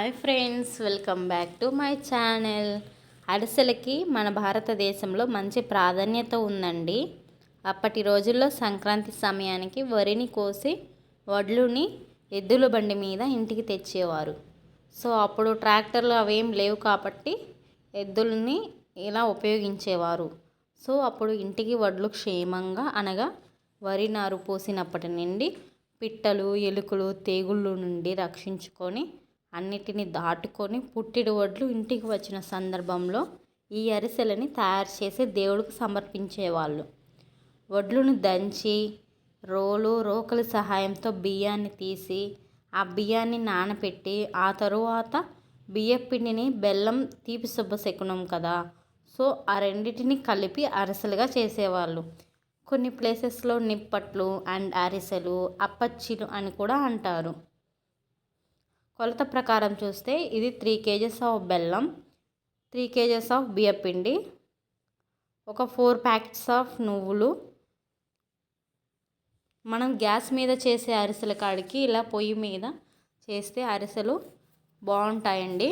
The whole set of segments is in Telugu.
Hi friends welcome back to my channel అరిసెలకి మన భారతదేశంలో మంచి ప్రాధాన్యత ఉందండి. అప్పటి రోజుల్లో సంక్రాంతి సమయానికి వరిని కోసి వడ్లుని ఎద్దుల బండి మీద ఇంటికి తెచ్చేవారు. సో అప్పుడు ట్రాక్టర్లు అవేం లేవు కాబట్టి ఎద్దుల్ని ఇలా ఉపయోగించేవారు. సో అప్పుడు ఇంటికి వడ్లు క్షేమంగా అనగా వరి నారు పోసినప్పటి నుండి పిట్టలు ఎలుకలు తేగుళ్ళు నుండి రక్షించుకొని అన్నిటిని దాటుకొని పుట్టిడి వడ్లు ఇంటికి వచ్చిన సందర్భంలో ఈ అరిసెలని తయారు చేసి దేవుడికి సమర్పించేవాళ్ళు. వడ్లును దంచి రోలు రోకలి సహాయంతో బియ్యాన్ని తీసి ఆ బియ్యాన్ని నానబెట్టి ఆ తరువాత బియ్యపిండిని బెల్లం తీపి శుభశకునం కదా. సో ఆ రెండింటిని కలిపి అరిసెలుగా చేసేవాళ్ళు. కొన్ని ప్లేసెస్లో నిప్పట్లు అండ్ అరిసెలు అప్పచ్చిలు అని కూడా అంటారు. కొలత ప్రకారం చూస్తే ఇది త్రీ కేజెస్ ఆఫ్ బెల్లం త్రీ కేజెస్ ఆఫ్ బియ్యపిండి ఒక ఫోర్ ప్యాకెట్స్ ఆఫ్ నువ్వులు. మనం గ్యాస్ మీద చేసే అరిసెల కాడికి ఇలా పొయ్యి మీద చేస్తే అరిసెలు బాగుంటాయండి.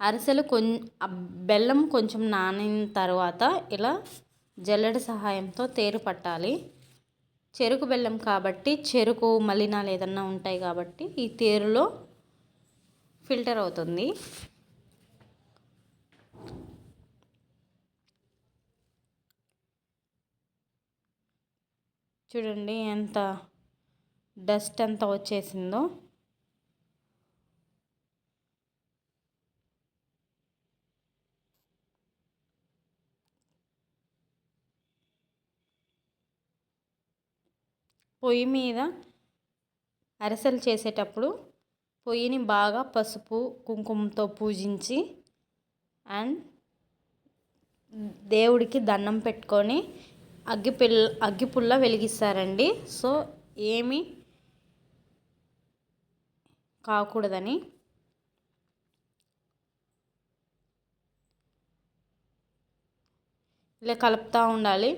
అరిసెలు కొం బెల్లం కొంచెం నానిన తర్వాత ఇలా జల్లెడ సహాయంతో తేరు పట్టాలి. చెరుకు బెల్లం కాబట్టి చెరుకు మలినాలు ఏదన్నా ఉంటాయి కాబట్టి ఈ తేరులో ఫిల్టర్ అవుతుంది. చూడండి ఎంత డస్ట్ అంతా వచ్చేసిందో. పొయ్యి మీద అరిసెలు చేసేటప్పుడు పొయ్యిని బాగా పసుపు కుంకుమతో పూజించి అండ్ దేవుడికి దండం పెట్టుకొని అగ్గి పిల్ల అగ్గి పుల్ల వెలిగిస్తారండి. సో ఏమి కాకూడదని ఇలా కలుపుతూ ఉండాలి.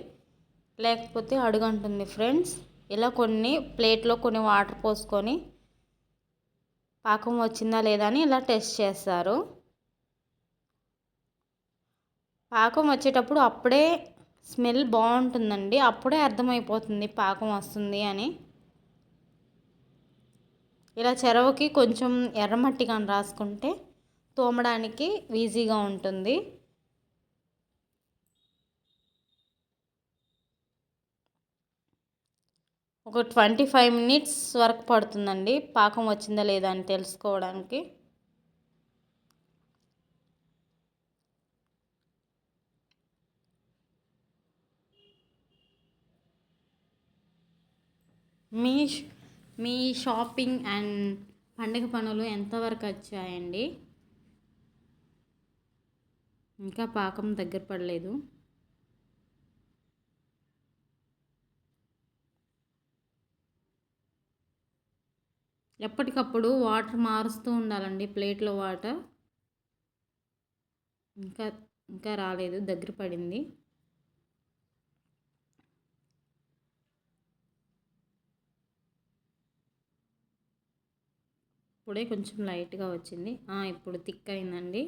లేకపోతే అడుగంటుంది ఫ్రెండ్స్. ఇలా కొన్ని ప్లేట్లో కొన్ని వాటర్ పోసుకొని పాకం వచ్చిందా లేదా అని ఇలా టెస్ట్ చేస్తారు. పాకం వచ్చేటప్పుడు అప్పుడే స్మెల్ బాగుంటుందండి. అప్పుడే అర్థమైపోతుంది పాకం వస్తుంది అని. ఇలా చెరవకి కొంచెం ఎర్రమట్టి కానీ రాసుకుంటే తోమడానికి ఈజీగా ఉంటుంది. ఒక ట్వంటీ ఫైవ్ మినిట్స్ వరకు పడుతుందండి. పాకం వచ్చిందా లేదా అని తెలుసుకోవడానికి. మీ మీ షాపింగ్ అండ్ పండుగ పనులు ఎంతవరకు వచ్చాయండి? ఇంకా పాకం దగ్గర పడలేదు. ఎప్పటికప్పుడు వాటర్ మారుస్తూ ఉండాలండి. ప్లేట్లో వాటర్. ఇంకా ఇంకా రాలేదు. దగ్గర పడింది. ఇప్పుడే కొంచెం లైట్గా వచ్చింది. ఇప్పుడు థిక్ అయిందండి.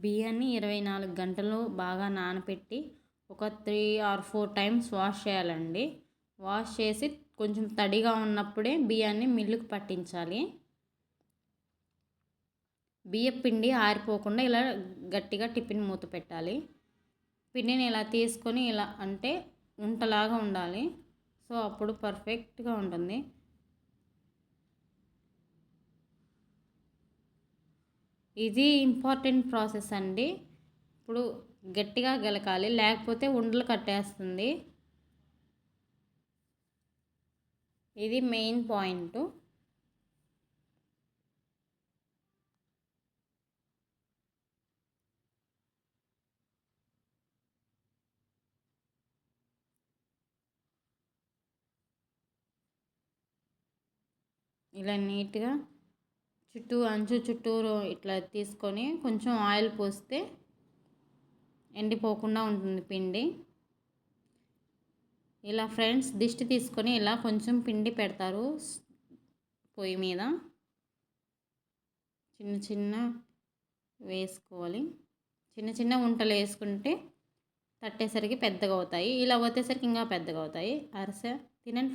బియ్యాన్ని ఇరవై నాలుగు గంటలు బాగా నానబెట్టి ఒక three or four times wash చేయాలండి. వాష్ చేసి కొంచెం తడిగా ఉన్నప్పుడే బియ్యాన్ని మిల్లుకు పట్టించాలి. బియ్యం పిండి ఆరిపోకుండా ఇలా గట్టిగా టిఫిన్ మూత పెట్టాలి. పిండిని ఇలా తీసుకొని ఇలా అంటే ఉంటలాగా ఉండాలి. సో అప్పుడు పర్ఫెక్ట్గా ఉంటుంది. ఇది ఇంపార్టెంట్ ప్రాసెస్ అండి. ఇప్పుడు గట్టిగా గెలకాలి లేకపోతే ఉండలు కట్టేస్తుంది. ఇది మెయిన్ పాయింట్. ఇలా నీట్గా చుట్టూ అంచు చుట్టూరు ఇట్లా తీసుకొని కొంచెం ఆయిల్ పోస్తే ఎండిపోకుండా ఉంటుంది పిండి. ఇలా ఫ్రెండ్స్ దిష్టి తీసుకొని ఇలా కొంచెం పిండి పెడతారు పొయ్యి మీద. చిన్న చిన్న వేసుకోవాలి. చిన్న చిన్న ఉంటలు వేసుకుంటే తట్టేసరికి పెద్దగా అవుతాయి ఇలా వచ్చేసరికి ఇంకా పెద్దగా అవుతాయి అరిసె తినండి.